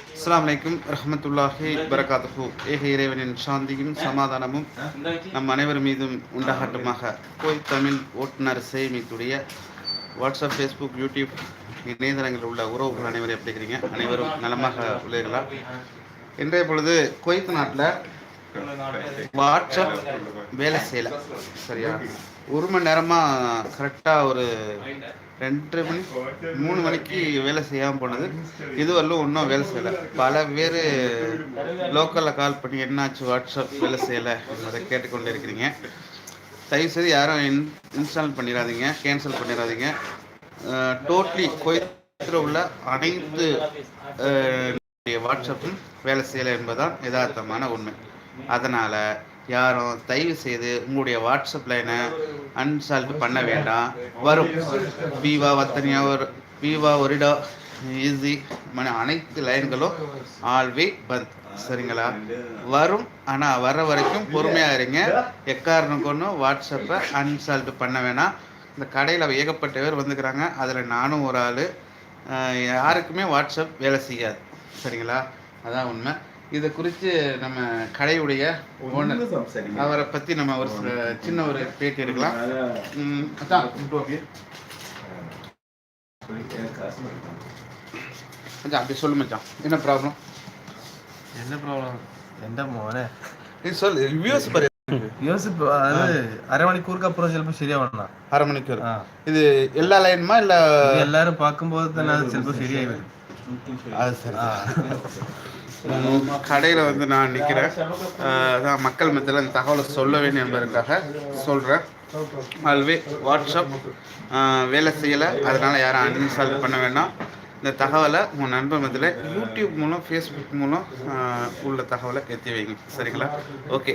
அஸ்லாம் வலைக்கும் ரஹமத்துல்லாஹி பரகாத்துஹு ஏக இறைவனின் சாந்தியும் சமாதானமும் நம் அனைவர் மீதும் உண்டாகட்டுமாக. கோய் தமிழ் ஓட்டுநர் சேமித்துடைய வாட்ஸ்அப் ஃபேஸ்புக் யூடியூப் இணையதளங்களில் உள்ள உறவுகள் அனைவரும் எப்படி இருக்கிறீங்க? அனைவரும் நலமாக உள்ளீர்களா? இன்றைய பொழுது குவைத் நாட்டில் வாட்ஸ்அப் வேலை செய்யலை. சரியா? ஒரு மணி நேரமாக கரெக்டாக ஒரு ரெண்டு மணி மூணு மணிக்கு வேலை செய்யாமல் போனது. இதுவரையிலும் ஒன்றும் வேலை செய்யலை. பல பேர் லோக்கலில் கால் பண்ணி என்னாச்சு? வாட்ஸ்அப் வேலை செய்யலை? அதை கேட்டுக்கொண்டு இருக்கிறீங்க. தயவுசெய்து யாரும் இன் இன்ஸ்டால் பண்ணிடாதீங்க கேன்சல் பண்ணிடாதீங்க. டோட்லி கோயத்தில் உள்ள அனைத்து வாட்ஸ்அப்பும் வேலை செய்யலை என்பதுதான் யதார்த்தமான உண்மை. அதனால் யாரும் தயவு செய்து உங்களுடைய வாட்ஸ்அப் லைனை அன்சால்ட் பண்ண வேண்டாம். வரும். பீவா வத்தனியா ஒரு பீவா ஒரிடா ஈஸி மன அனைத்து லைன்களும் ஆல்வே பந்த் சரிங்களா? வரும். ஆனால் வர வரைக்கும் பொறுமையாக இருங்க. எக்காரணம் கொண்டும் வாட்ஸ்அப்பை அன்சால்ட் பண்ண வேணாம். இந்த கடையில் ஏகப்பட்ட பேர் வந்துக்கிறாங்க. அதில் நானும் ஒரு ஆள். யாருக்குமே வாட்ஸ்அப் வேலை செய்யாது. சரிங்களா? அதான் உண்மை. இதை குறித்து நம்ம கடையுடைய ஓனர் அவரை பற்றி நம்ம ஒரு சின்ன ஒரு பேட்டி எடுக்கலாம். அதான் மச்சான் அப்படி சொல்லு மச்சான். என்ன ப்ராப்ளம் என்ன ப்ராப்ளம் எந்த மோனே? நீ சொல்லு ரிவ்யூஸ் பாரு. அதாவது அரை மணிக்கூருக்கு அப்புறம் சிலப்போ சரியா வேணா அரை மணிக்கூர் இது எல்லா லைனுமா இல்ல எல்லாரும் பார்க்கும்போது தானே அது சிலப்போ சரியாயிடும் அது சரி கடையில் வந்து நான் நிற்கிறேன் அதான் மக்கள் மத்தியில் அந்த தகவலை சொல்ல வேண்டும் என்பதற்காக சொல்கிறேன் ஆல்வே வாட்ஸ்அப் வேலை செய்யலை. அதனால் யாரும் அன்இன்ஸ்டால் பண்ண வேண்டாம். இந்த தகவலை உங்கள் நண்பர் மத்தியில் யூடியூப் மூலம் ஃபேஸ்புக் மூலம் உள்ள தகவலை ஏற்றி வைங்க. சரிங்களா? ஓகே